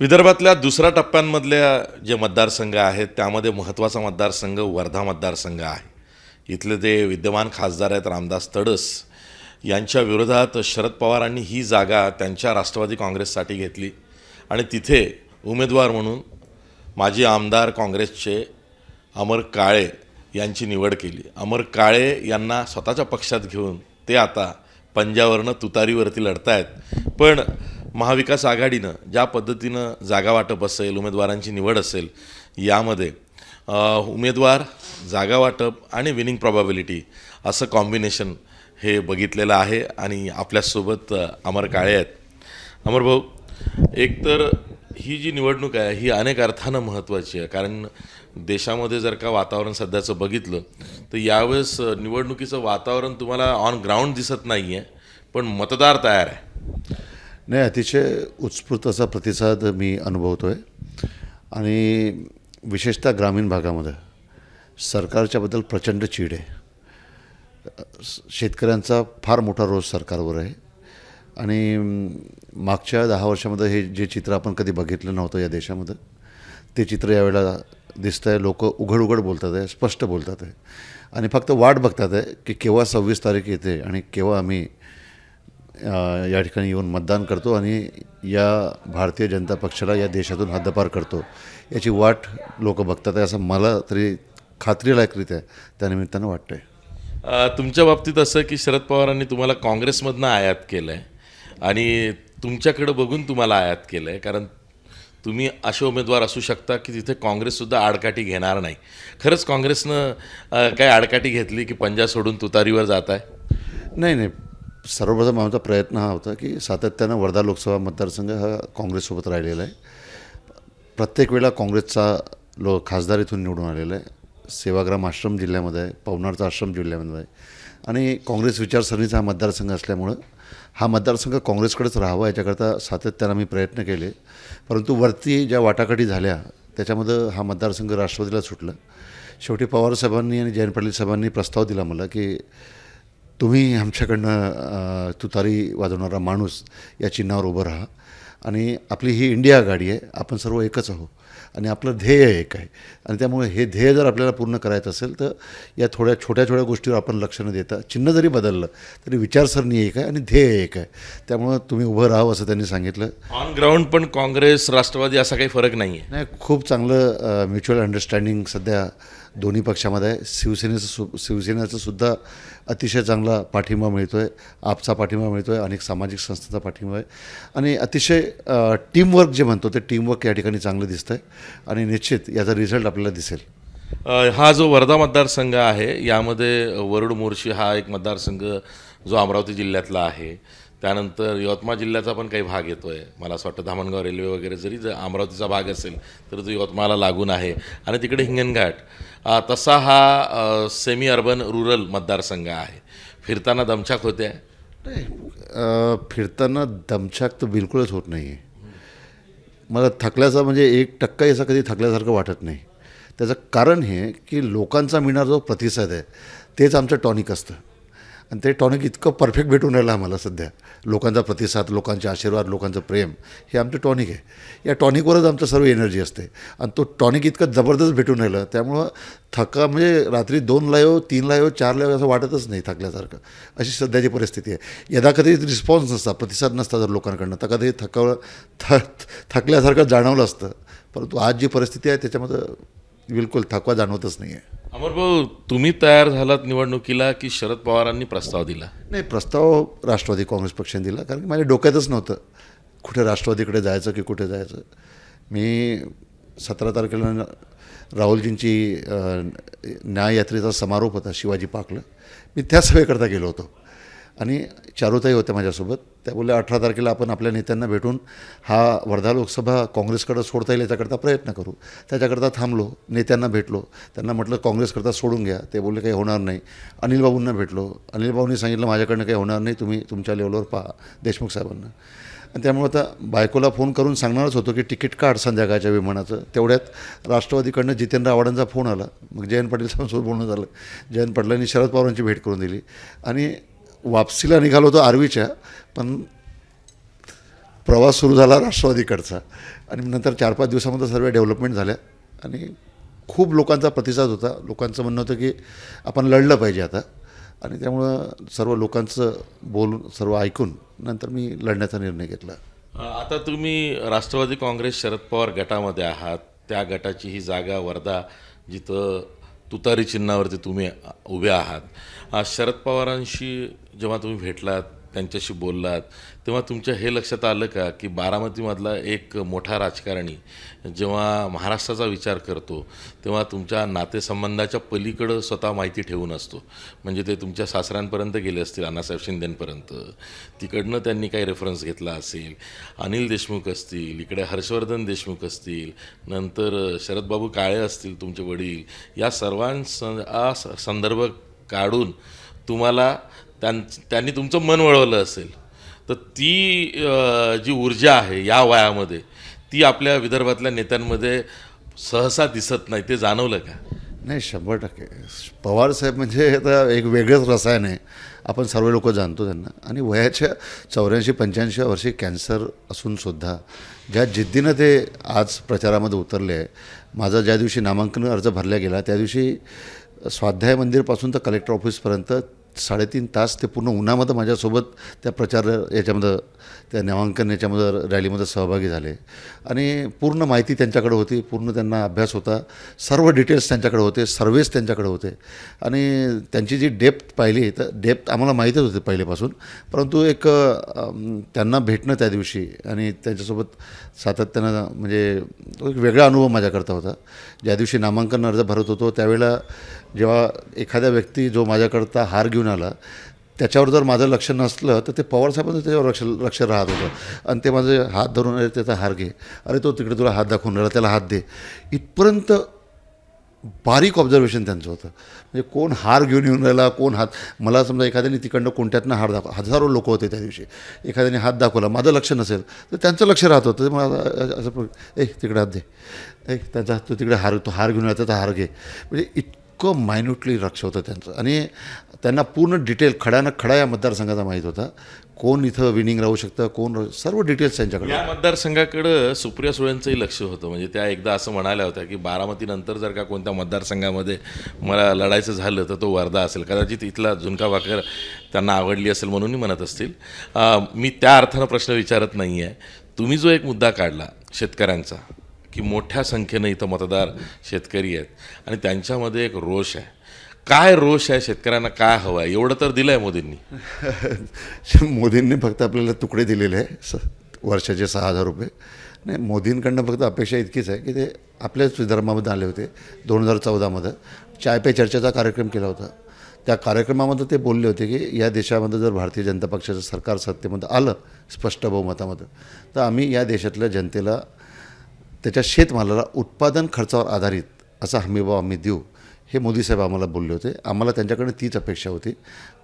विदर्भातल्या दुसऱ्या टप्प्यांमधल्या जे मतदारसंघ आहेत त्यामध्ये महत्त्वाचा मतदारसंघ वर्धा मतदारसंघ आहे. इथले ते विद्यमान खासदार आहेत रामदास तडस यांच्या विरोधात शरद पवारांनी ही जागा त्यांच्या राष्ट्रवादी काँग्रेससाठी घेतली. आणि तिथे उमेदवार म्हणून माजी आमदार काँग्रेसचे अमर काळे यांची निवड केली. अमर काळे यांना स्वतःच्या पक्षात घेऊन ते आता पंजावरनं तुतारीवरती लढतायत. पण महाविकास आघाडीनं ज्या पद्धतीनं जागा वाटप असेल उमेदवारांची निवड असेल यामध्ये उमेदवार जागा वाटप आणि विनिंग प्रॉबॅबिलिटी असं कॉम्बिनेशन हे बघितलेलं आहे आणि आपल्यासोबत अमर काळे आहेत. अमर भाऊ एकतर ही जी निवडणूक आहे ही अनेक अर्थानं महत्त्वाची आहे. कारण देशामध्ये जर का वातावरण सध्याचं बघितलं तर यावेळेस निवडणुकीचं वातावरण तुम्हाला ऑन ग्राउंड दिसत नाही आहे पण मतदार तयार आहे. नाही अतिशय उत्स्फूर्त असा प्रतिसाद मी अनुभवतो आहे आणि विशेषतः ग्रामीण भागामध्ये सरकारच्याबद्दल प्रचंड चीड आहे. शेतकऱ्यांचा फार मोठा रोष सरकारवर आहे. आणि मागच्या दहा वर्षामध्ये हे जे चित्र आपण कधी बघितलं नव्हतं या देशामध्ये ते चित्र यावेळेला दिसतं आहे लोक उघड उघड बोलतात आहे स्पष्ट बोलतात आहे. आणि फक्त वाट बघतात आहे की केव्हा सव्वीस तारीख येते आणि केव्हा आम्ही या ठिकाणी येऊन मतदान करतो आणि या भारतीय जनता पक्षाला या देशातून हद्दपार करतो. याची वाट लोक बघतात आहे असं मला तरी खात्रीलायकरित्या त्यानिमित्तानं वाटतं आहे तुमच्या बाबतीत असं की शरद पवारांनी तुम्हाला काँग्रेसमधनं आयात केलं आहे आणि तुमच्याकडं बघून तुम्हाला आयात केलं आहे कारण तुम्ही असे उमेदवार असू शकता की तिथे काँग्रेससुद्धा आडकाठी घेणार नाही. खरंच काँग्रेसनं काय आडकाठी घेतली की पंजा सोडून तुतारीवर जात आहे नाही नाही. सर्वप्रथम आमचा प्रयत्न हा होता की सातत्यानं वर्धा लोकसभा मतदारसंघ हा काँग्रेससोबत राहिलेला आहे. प्रत्येक वेळा काँग्रेसचा लो खासदार इथून निवडून आलेला आहे. सेवाग्राम आश्रम जिल्ह्यामध्ये आहे पवनारचा आश्रम जिल्ह्यामध्ये आहे. आणि काँग्रेस विचारसरणीचा हा मतदारसंघ असल्यामुळं हा मतदारसंघ काँग्रेसकडेच राहावा याच्याकरता सातत्यानं आम्ही प्रयत्न केले. परंतु वरती ज्या वाटाघाटी झाल्या त्याच्यामध्ये हा मतदारसंघ राष्ट्रवादीला सुटला. शेवटी पवार साहेबांनी आणि जयंत पाटील साहेबांनी प्रस्ताव दिला मला की तुम्ही आमच्याकडनं तुतारी वाजवणारा माणूस या चिन्हावर उभं राहा. आणि आपली ही इंडिया आघाडी आहे आपण सर्व एकच आहोत. आणि आपलं ध्येय एक आहे. आणि त्यामुळे हे ध्येय जर आपल्याला पूर्ण करायचं असेल तर या थोड्या छोट्या छोट्या गोष्टीवर आपण लक्ष न देता चिन्ह जरी बदललं तरी विचारसरणी एक आहे आणि ध्येय एक आहे. त्यामुळं तुम्ही उभं राहावं असं त्यांनी सांगितलं. ऑन ग्राउंड पण काँग्रेस राष्ट्रवादी असा काही फरक नाही आहे नाही खूप चांगलं म्युच्युअल अंडरस्टँडिंग सध्या दोन्ही पक्षामध्ये आहे. शिवसेनेचं सु शिवसेनेचं सुद्धा अतिशय चांगला पाठिंबा मिळतो आहे आपचा पाठिंबा मिळतो आहे अनेक सामाजिक संस्थांचा पाठिंबा आहे. आणि अतिशय टीमवर्क जे म्हणतो ते टीमवर्क या ठिकाणी चांगलं दिसतं आहे आणि निश्चित याचा रिझल्ट आपल्याला दिसेल. हा जो वर्धा मतदारसंघ आहे यामध्ये वरुड मोर्शी हा एक मतदारसंघ जो अमरावती जिल्ह्यातला आहे. त्यानंतर यवतमाळ जिल्ह्याचा पण काही भाग येतो आहे मला असं वाटतं धामणगाव रेल्वे वगैरे जरी जर अमरावतीचा भाग असेल तर तो यवतमाळला लागून आहे. आणि तिकडे हिंगणघाट. तसा हा सेमी अर्बन रुरल मतदारसंघ आहे. फिरताना दमछाक होते? नाही. फिरताना दमछाक तर बिलकुलच होत नाही आहे मला थकल्याचा म्हणजे एक टक्काही असं कधी थकल्यासारखं वाटत नाही. त्याचं कारण हे की लोकांचा मिळणारा जो प्रतिसाद आहे तेच आमचं टॉनिक असतं. आणि ते टॉनिक इतकं परफेक्ट भेटून राहिलं आम्हाला सध्या. लोकांचा प्रतिसाद लोकांचे आशीर्वाद लोकांचं प्रेम हे आमचं टॉनिक आहे. या टॉनिकवरच आमचं सर्व एनर्जी असते. आणि तो टॉनिक इतकं जबरदस्त भेटून राहिलं त्यामुळं थका म्हणजे रात्री दोन लायो तीन लायो चारला लायो असं वाटतच नाही थकल्यासारखं. अशी सध्याची परिस्थिती आहे. यदा कधी रिस्पॉन्स नसता प्रतिसाद नसता जर लोकांकडनं तर कधी थकावं थ थकल्यासारखं जाणवलं असतं. परंतु आज जी परिस्थिती आहे त्याच्यामध्ये बिलकुल थकवा जाणवतच नाही आहे अमर भाऊ तुम्ही तयार झालात निवडणुकीला की शरद पवारांनी प्रस्ताव दिला? नाही प्रस्ताव राष्ट्रवादी काँग्रेस पक्षाने दिला कारण की माझ्या डोक्यातच नव्हतं कुठे राष्ट्रवादीकडे जायचं की कुठे जायचं. मी सतरा तारखेला राहुलजींची न्याययात्रेचा समारोप होता शिवाजी पार्कला. मी त्या सभेकरता गेलो होतो. आणि चारुताई होत्या माझ्यासोबत. त्या बोलल्या अठरा तारखेला आपण आपल्या नेत्यांना भेटून हा वर्धा लोकसभा काँग्रेसकडं सोडता येईल याच्याकरता प्रयत्न करू. त्याच्याकरता थांबलो नेत्यांना भेटलो. त्यांना म्हटलं काँग्रेसकरता सोडून घ्या. ते बोलले काही होणार नाही. अनिल बाबूंना भेटलो. अनिल बाबूंनी सांगितलं माझ्याकडनं काही होणार नाही तुम्ही तुमच्या लेवलवर पहा देशमुख साहेबांना. आणि त्यामुळे आता बायकोला फोन करून सांगणारच होतो की तिकीट काढ संध्याकाळच्या विमानाचं. तेवढ्यात राष्ट्रवादीकडनं जितेंद्र आव्हाडांचा फोन आला. मग जयंत पाटील साहेबांसोबत बोलणं झालं. जयंत पाटलांनी शरद पवारांची भेट करून दिली. आणि वापसीला निघालो होतो आर्वीच्या पण प्रवास सुरू झाला राष्ट्रवादीकडचा. आणि नंतर चार पाच दिवसामध्ये सर्व डेव्हलपमेंट झाल्या. आणि खूप लोकांचा प्रतिसाद होता. लोकांचं म्हणणं होतं की आपण लढलं पाहिजे आता. आणि त्यामुळं सर्व लोकांचं बोलून सर्व ऐकून नंतर मी लढण्याचा निर्णय घेतला. आता तुम्ही राष्ट्रवादी काँग्रेस शरद पवार गटामध्ये आहात. त्या गटाची ही जागा वर्धा जिथं तुतारी चिन्हावरती तुम्ही उभे आहात. शरद पवारांशी जेव्हा तुम्ही भेटलात त्यांच्याशी बोललात तेव्हा तुमच्या हे लक्षात आलं का की बारामतीमधला एक मोठा राजकारणी जेव्हा महाराष्ट्राचा विचार करतो तेव्हा तुमच्या नातेसंबंधाच्या पलीकडं स्वतः माहिती ठेवून असतो. म्हणजे ते तुमच्या सासऱ्यांपर्यंत गेले असतील अण्णासाहेब शिंदेंपर्यंत. तिकडनं त्यांनी काही रेफरन्स घेतला असेल अनिल देशमुख असतील इकडे हर्षवर्धन देशमुख असतील नंतर शरदबाबू काळे असतील तुमचे वडील या सर्वांस संदर्भ काढून तुम्हाला त्यां त्यांनी तुमचं मन वळवलं असेल तर ती जी ऊर्जा आहे या वयामध्ये ती आपल्या विदर्भातल्या नेत्यांमध्ये सहसा दिसत नाही. ते जाणवलं का? नाही शंभर टक्के. पवारसाहेब म्हणजे आता एक वेगळंच रसायन आहे. आपण सर्व लोक जाणतो त्यांना. आणि वयाच्या चौऱ्याऐंशी पंच्याऐंशी वर्षी कॅन्सर असूनसुद्धा ज्या जिद्दीनं ते आज प्रचारामध्ये उतरले आहे माझा ज्या दिवशी नामांकन अर्ज भरला गेला त्या दिवशी स्वाध्याय मंदिरपासून तर कलेक्टर ऑफिसपर्यंत साडेतीन तास ते पूर्ण उन्हामध्ये माझ्यासोबत त्या प्रचार याच्यामध्ये त्या नामांकन याच्यामध्ये रॅलीमध्ये सहभागी झाले. आणि पूर्ण माहिती त्यांच्याकडे होती पूर्ण त्यांना अभ्यास होता. सर्व डिटेल्स त्यांच्याकडे होते सर्वेस त्यांच्याकडे होते. आणि त्यांची जी डेप्थ पाहिली तर डेप्थ आम्हाला माहीतच होती पहिलेपासून परंतु एक त्यांना भेटणं त्या दिवशी आणि त्यांच्यासोबत सातत्यानं म्हणजे एक वेगळा अनुभव माझ्याकरता होता. ज्या दिवशी नामांकन अर्ज भरत होतो त्यावेळेला जेव्हा एखाद्या व्यक्ती जो माझ्याकरता हार घेऊन आला त्याच्यावर जर माझं लक्ष नसलं तर ते पवारसाहेबांचं त्याच्यावर लक्ष लक्ष राहत होतं. आणि ते माझे हात धरून अरे त्याचा हार घे. अरे तो तिकडे तुला हात दाखवून राहिला त्याला हात दे. इथपर्यंत बारीक ऑब्झर्वेशन त्यांचं होतं. म्हणजे कोण हार घेऊन येऊन राहिला कोण हात मला समजा एखाद्याने तिकडनं कोणत्यातनं हार दाखव हजारो लोक होते त्या दिवशी. एखाद्याने हात दाखवला माझं लक्ष नसेल तर त्यांचं लक्ष राहत होतं. ते मला असं ए तिकडे हात दे. ए त्यांचा तो तिकडे हार तो हार घेऊन येतो तर हार घे. म्हणजे इतकं मायन्युटली लक्ष होतं त्यांचं. आणि त्यांना पूर्ण डिटेल खड्यानं खडा या मतदारसंघाचा माहीत होता. कोण इथं विनिंग राहू शकतं कोण सर्व डिटेल्स त्यांच्याकडे या मतदारसंघाकडं सुप्रिया सुळेंचंही लक्ष होतं. म्हणजे त्या एकदा असं म्हणाल्या होत्या की बारामतीनंतर जर का कोणत्या मतदारसंघामध्ये मला लढायचं झालं तर तो वर्धा असेल. कदाचित इथला झुणका भाकर त्यांना आवडली असेल म्हणूनही म्हणत असतील. मी त्या अर्थानं प्रश्न विचारत नाही आहे तुम्ही जो एक मुद्दा काढला शेतकऱ्यांचा की मोठ्या संख्येनं इथं मतदार शेतकरी आहेत आणि त्यांच्यामध्ये एक रोष आहे. काय रोष आहे शेतकऱ्यांना? काय हवं आहे? एवढं तर दिलं आहे मोदींनी. मोदींनी फक्त आपल्याला तुकडे दिलेले आहे स वर्षाचे सहा हजार रुपये. नाही मोदींकडनं फक्त अपेक्षा इतकीच आहे की ते आपल्याच विदर्भामध्ये आले होते दोन हजार चौदामध्ये. चाय पे चर्चेचा कार्यक्रम केला होता. त्या कार्यक्रमामध्ये ते बोलले होते की या देशामध्ये जर भारतीय जनता पक्षाचं सरकार सत्तेमध्ये आलं स्पष्ट बहुमतामध्ये तर आम्ही या देशातल्या जनतेला त्याच्या शेतमालाला उत्पादन खर्चावर आधारित असा हमीभाव आम्ही देऊ. हे मोदी साहेब आम्हाला बोलले होते. आम्हाला त्यांच्याकडे तीच अपेक्षा होती.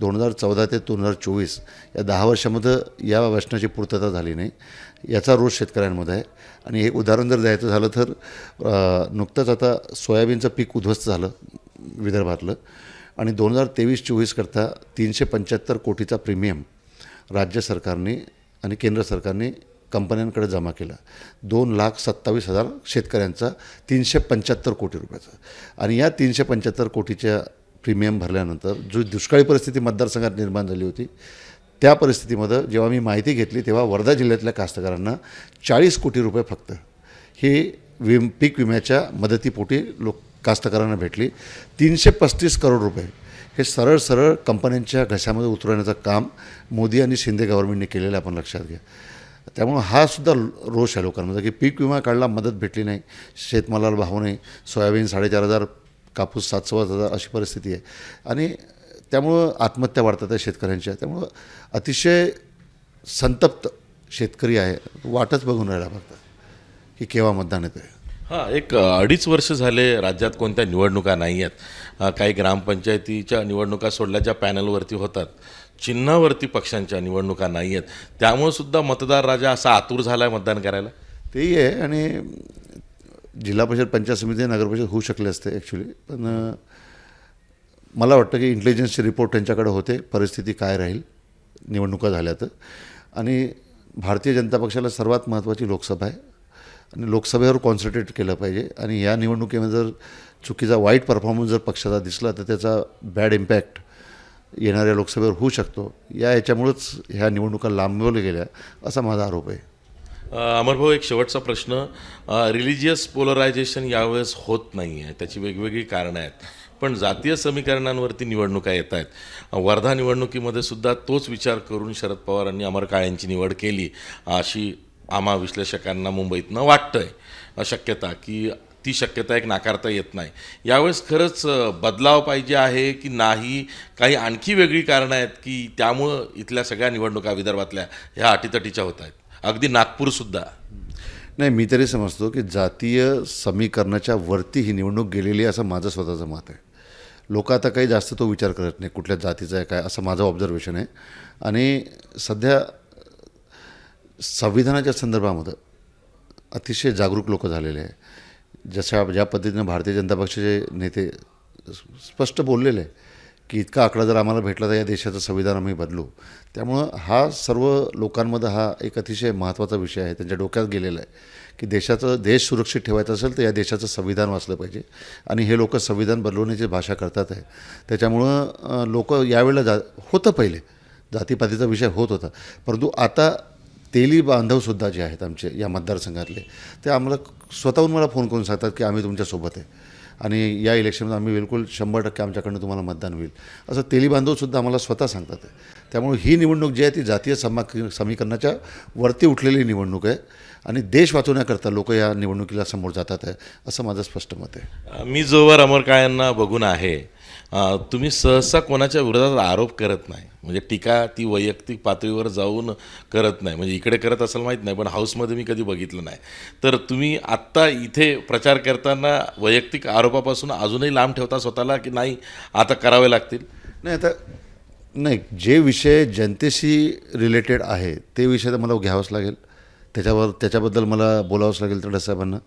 दोन हजार चौदा ते दोन हजार चोवीस या दहा वर्षामध्ये या वचनाची पूर्तता झाली नाही. याचा रोष शेतकऱ्यांमध्ये आहे. आणि एक उदाहरण जर द्यायचं झालं तर नुकतंच आता सोयाबीनचं पीक उद्ध्वस्त झालं विदर्भातलं. आणि दोन हजार तेवीस चोवीसकरता तीनशे पंच्याहत्तर कोटीचा प्रीमियम राज्य सरकारने आणि केंद्र सरकारने कंपन्यांकडे जमा केला. दोन लाख सत्तावीस हजार शेतकऱ्यांचा तीनशे पंच्याहत्तर कोटी रुपयाचा. आणि या तीनशे पंच्याहत्तर कोटीच्या प्रीमियम भरल्यानंतर जो दुष्काळी परिस्थिती मतदारसंघात निर्माण झाली होती त्या परिस्थितीमध्ये जेव्हा मी माहिती घेतली तेव्हा वर्धा जिल्ह्यातल्या कास्तकारांना चाळीस कोटी रुपये फक्त. ही विम पीक विम्याच्या मदतीपोटी लोक कास्तकारांना भेटली. तीनशे पस्तीस करोड रुपये. हे सरळ सरळ कंपन्यांच्या घशामध्ये उतरवण्याचं काम मोदी आणि शिंदे गव्हर्नमेंटने केलेलं आपण लक्षात घ्या. त्यामुळं हा सुद्धा रोष आहे लोकांमध्ये म्हणजे की पीक विमा काढला मदत भेटली नाही शेतमालाला भाव नाही सोयाबीन साडेचार हजार कापूस सात सव्वा हजार अशी परिस्थिती आहे. आणि त्यामुळं आत्महत्या वाढतात आहे शेतकऱ्यांच्या. त्यामुळं अतिशय संतप्त शेतकरी आहे. वाटच बघून राहिला फक्त की केव्हा मतदान येतं आहे हां एक अडीच वर्ष झाले राज्यात कोणत्या निवडणुका नाही आहेत काही ग्रामपंचायतीच्या निवडणुका सोडल्या ज्या पॅनलवरती होतात. चिन्हावरती पक्षांच्या निवडणुका नाही आहेत त्यामुळे सुद्धा मतदार राजा असा आतुर झाला आहे मतदान करायला? तेही आहे आणि जिल्हा परिषद पंचायत समिती नगर परिषद होऊ शकले असते ॲक्च्युली पण मला वाटतं की इंटेलिजन्सचे रिपोर्ट त्यांच्याकडे होते. परिस्थिती काय राहील? निवडणुका झाल्या तर. आणि भारतीय जनता पक्षाला सर्वात महत्त्वाची लोकसभा आहे. आणि लोकसभेवर कॉन्सन्ट्रेट केलं पाहिजे. आणि या निवडणुकीमध्ये जर चुकीचा वाईट परफॉर्मन्स जर पक्षाचा दिसला तर त्याचा बॅड इम्पॅक्ट येणाऱ्या लोकसभेवर होऊ शकतो. या याच्यामुळंच ह्या निवडणुका लांबवल्या गेल्या असा माझा आरोप आहे. अमरभाऊ एक शेवटचा प्रश्न. रिलिजियस पोलरायझेशन यावेळेस होत नाही आहे. त्याची वेगवेगळी कारणं आहेत. पण जातीय समीकरणांवरती निवडणुका येत आहेत. वर्धा निवडणुकीमध्ये सुद्धा तोच विचार करून शरद पवारांनी अमर काळ्यांची निवड केली अशी आम्हा विश्लेषकांना मुंबईतनं आहे शक्यता की ती शक्यता एक नाकारता येत नाही. यावेळेस खरंच बदलाव पाहिजे आहे की नाही? काही आणखी वेगळी कारणं आहेत की त्यामुळं इथल्या सगळ्या निवडणुका विदर्भातल्या ह्या अटीतटीच्या होत आहेत? अगदी नागपूरसुद्धा नाही मी तरी समजतो की जातीय समीकरणाच्या वरती ही निवडणूक गेलेली आहे असं माझं स्वतःचं मत आहे. लोक आता काही जास्त तो विचार करत नाही कुठल्या जातीचा आहे काय असं माझं ऑब्झर्वेशन आहे. आणि सध्या संविधानाच्या संदर्भामध्ये अतिशय जागरूक लोक झालेले आहे. जशा ज्या पद्धतीनं भारतीय जनता पक्षाचे नेते स्पष्ट बोललेले आहे की इतका आकडा जर आम्हाला भेटला तर या देशाचं संविधान आम्ही बदलू. त्यामुळं हा सर्व लोकांमध्ये हा एक अतिशय महत्त्वाचा विषय आहे. त्यांच्या डोक्यात गेलेला आहे की देशाचं देश सुरक्षित ठेवायचं असेल तर या देशाचं संविधान वाचलं पाहिजे. आणि हे लोक संविधान बदलवण्याची भाषा करतात आहे. त्याच्यामुळं लोक यावेळेला जा होतं पहिले. जातीपातीचा विषय होत होता. परंतु आता तेली बांधवसुद्धा जे आहेत आमचे या मतदारसंघातले ते आम्हाला स्वतःहून मला फोन करून सांगतात की आम्ही तुमच्यासोबत आहे. आणि या इलेक्शनमध्ये आम्ही बिलकुल शंभर टक्के आमच्याकडनं तुम्हाला मतदान होईल. असं तेली बांधवसुद्धा आम्हाला स्वतः सांगतात आहे. त्यामुळे ही निवडणूक जी आहे ती जातीय समा समीकरणाच्या वरती उठलेली निवडणूक आहे आणि देश वाचवण्याकरता लोक या निवडणुकीला समोर जातात आहे असं माझं स्पष्ट मत आहे. मी जोवर अमर काळ्यांना बघून आहे. तुम्ही सहसा कोणाच्या विरोधात आरोप करत नाही. म्हणजे टीका ती वैयक्तिक पातळीवर जाऊन करत नाही. म्हणजे इकडे करत असेल माहीत नाही पण हाऊसमध्ये मी कधी बघितलं नाही. तर तुम्ही आत्ता इथे प्रचार करताना वैयक्तिक आरोपापासून अजूनही लांब ठेवता स्वतःला की नाही आता करावे लागतील? नाही आता नाही जे विषय जनतेशी रिलेटेड आहे ते विषय तर मला घ्यावंच लागेल. त्याच्यावर त्याच्याबद्दल मला बोलावंच लागेल तडस साहेबांना.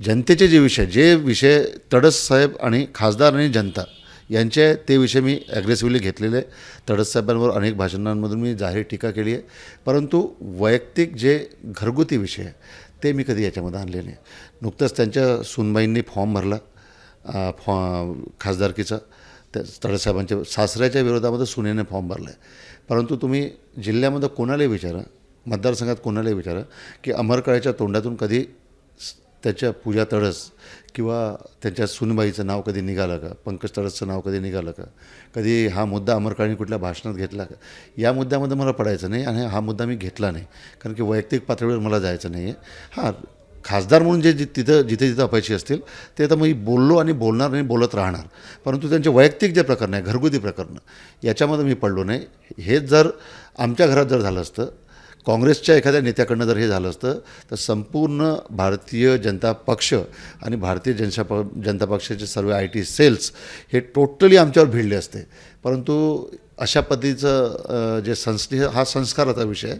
जनतेचे जे विषय जे विषय तडस साहेब आणि खासदार आणि जनता यांचे ते विषय मी ॲग्रेसिव्हली घेतलेले. तडस साहेबांवर अनेक भाषणांमधून मी जाहीर टीका केली आहे. परंतु वैयक्तिक जे घरगुती विषय आहे ते मी कधी याच्यामध्ये आणले नाही. नुकतंच त्यांच्या सुनबाईंनी फॉर्म भरला फॉ खासदारकीचा. त्या तडसाहेबांच्या सासऱ्याच्या विरोधामध्ये सुनेने फॉर्म भरला आहे परंतु तुम्ही जिल्ह्यामध्ये कोणालाही विचारा मतदारसंघात कोणालाही विचारा की अमरकाळ्याच्या तोंडातून कधी त्याच्या पूजा तळस किंवा त्यांच्या सुनबाईचं नाव कधी निघालं का? पंकज तळसचं नाव कधी निघालं का? कधी हा मुद्दा अमरकाळीने कुठल्या भाषणात घेतला का? या मुद्द्यामध्ये मला पडायचं नाही आणि हा मुद्दा मी घेतला नाही. कारण की वैयक्तिक पातळीवर मला जायचं नाही आहे हां खासदार म्हणून जे जि- तिथं जिथे जिथं अपयशी असतील ते तर मी बोललो आणि बोलणार आणि बोलत राहणार. परंतु त्यांचे वैयक्तिक जे प्रकरण आहे घरगुती प्रकरणं याच्यामध्ये मी पडलो नाही. हेच जर आमच्या घरात जर झालं असतं काँग्रेसच्या एखाद्या नेत्याकडनं जर हे झालं असतं तर संपूर्ण भारतीय जनता पक्ष आणि भारतीय जनता प जनता पक्षाचे सर्व आय टी सेल्स हे टोटली आमच्यावर भिडले असते. परंतु अशा पद्धतीचं जे संस्थे हा संस्काराचा विषय आहे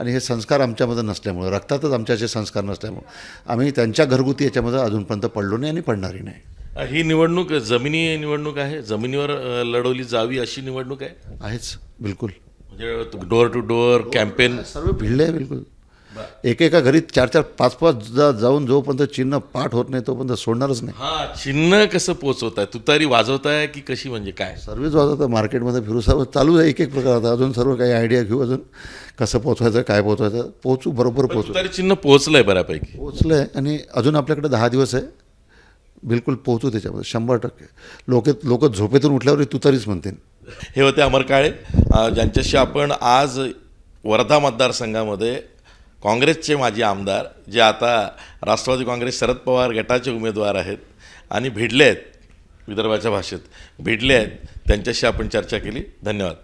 आणि हे संस्कार आमच्यामध्ये नसल्यामुळं रक्तातच आमच्याचे संस्कार नसल्यामुळं आम्ही त्यांच्या घरगुती याच्यामध्ये अजूनपर्यंत पडलो नाही आणि पडणारही नाही. ही निवडणूक जमिनी निवडणूक आहे? जमिनीवर लढवली जावी अशी निवडणूक आहे? आहेच बिलकुल. म्हणजे डोअर टू डोअर कॅम्पेन सर्व भिडले आहे बिलकुल एकेका घरी चार चार पाच पाच जा जाऊन जोपर्यंत चिन्ह पाठ होत नाही तोपर्यंत सोडणारच नाही. हा चिन्ह कसं पोचवताय? तुतारी वाजवताय की कशी म्हणजे काय? सर्वच वाजवतं मार्केटमध्ये फिरू सर्व चालू आहे एक एक प्रकार आता. अजून सर्व काही आयडिया घेऊ अजून कसं पोचवायचं काय पोचवायचं पोचू बरोबर पोचू. तुतारी चिन्ह पोहोचलंय बऱ्यापैकी. पोचलं आहे आणि अजून आपल्याकडे दहा दिवस आहे. बिलकुल पोचू त्याच्यामध्ये शंभर टक्के. लोक लोक झोपेतून उठल्यावर तुतारीच म्हणतील. हे होते अमर काळे ज्यांच्याशी आपण आज वर्धा मतदारसंघामध्ये काँग्रेसचे माजी आमदार जे आता राष्ट्रवादी काँग्रेस शरद पवार गटाचे उमेदवार आहेत आणि भिडले आहेत विदर्भाच्या भाषेत भिडले आहेत त्यांच्याशी आपण चर्चा केली. धन्यवाद.